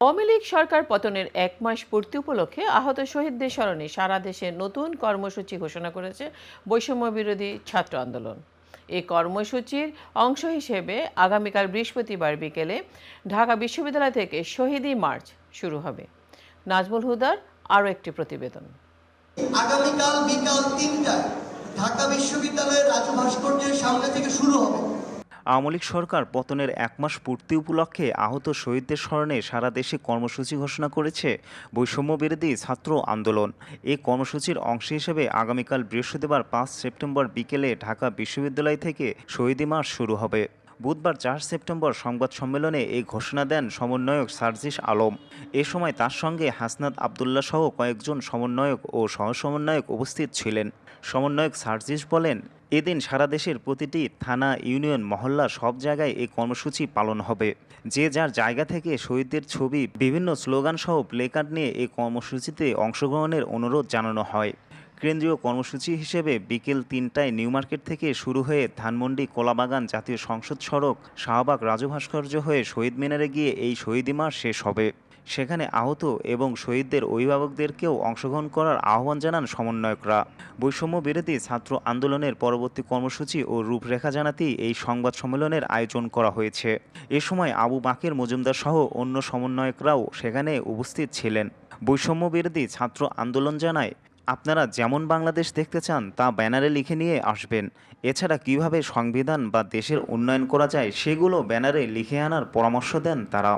আওয়ামী লীগ সরকার পতনের এক মাস পূর্তি উপলক্ষে আহত শহীদদের স্মরণে সারা দেশে নতুন কর্মসূচি ঘোষণা করেছে বৈষম্য বিরোধী ছাত্র আন্দোলন। এই কর্মসূচির অংশ হিসেবে আগামীকাল বৃহস্পতিবার বিকেলে ঢাকা বিশ্ববিদ্যালয় থেকে শহীদী মার্চ শুরু হবে। নাজমুল হুদার আরও একটি প্রতিবেদন। আগামীকাল বিকাল তিনটায় ঢাকা বিশ্ববিদ্যালয়ের রাজু ভাস্কর্যের সামনে থেকে শুরু হবে। আওয়ামী লীগ সরকার পতনের এক মাস পূর্তি উপলক্ষে আহত শহীদদের স্মরণে সারা দেশে কর্মসূচি ঘোষণা করেছে বৈষম্য বিরোধী ছাত্র আন্দোলন। এই কর্মসূচির অংশ হিসেবে আগামীকাল বৃহস্পতিবার পাঁচ সেপ্টেম্বর বিকেলে ঢাকা বিশ্ববিদ্যালয় থেকে শহীদি মার্চ শুরু হবে। বুধবার চার সেপ্টেম্বর সংবাদ সম্মেলনে এই ঘোষণা দেন সমন্বয়ক সার্জিস আলম। এ সময় তার সঙ্গে হাসনাত আবদুল্লাহ সহ কয়েকজন সমন্বয়ক ও সহসমন্বয়ক উপস্থিত ছিলেন। সমন্বয়ক সার্জিস বলেন এদিন সারা দেশের প্রতিটি থানা, ইউনিয়ন, মহল্লা সব জায়গায় এই কর্মসূচি পালন হবে। যে যার জায়গা থেকে শহীদদের ছবি, বিভিন্ন স্লোগান সহ প্লেকার্ড নিয়ে এই কর্মসূচিতে অংশগ্রহণের অনুরোধ জানানো হয়। কেন্দ্রীয় কর্মসূচি হিসেবে বিকেল তিনটায় নিউ মার্কেট থেকে শুরু হয়ে ধানমন্ডি কোলাবাগান জাতীয় সংসদ সড়ক শাহবাগ রাজু ভাস্কর্য হয়ে শহীদ মিনারে গিয়ে এই শহীদ মাস শেষ হবে। সেখানে আহত এবং শহীদদের অভিভাবকদেরকেও অংশগ্রহণ করার আহ্বান জানান সমন্বয়করা। বৈষম্য বিরোধী ছাত্র আন্দোলনের পরবর্তী কর্মসূচি ও রূপরেখা জানাতেই এই সংবাদ সম্মেলনের আয়োজন করা হয়েছে। এ সময় আবু বাকের, মজুমদার সহ অন্য সমন্বয়করাও সেখানে উপস্থিত ছিলেন। বৈষম্য বিরোধী ছাত্র আন্দোলন জানায়, আপনারা যেমন বাংলাদেশ দেখতে চান, তা ব্যানারে লিখে নিয়ে আসবেন। এছাড়া কীভাবে সংবিধান বা দেশের উন্নয়ন করা যায়, সেগুলো ব্যানারে লিখে আনার পরামর্শ দেন তারা।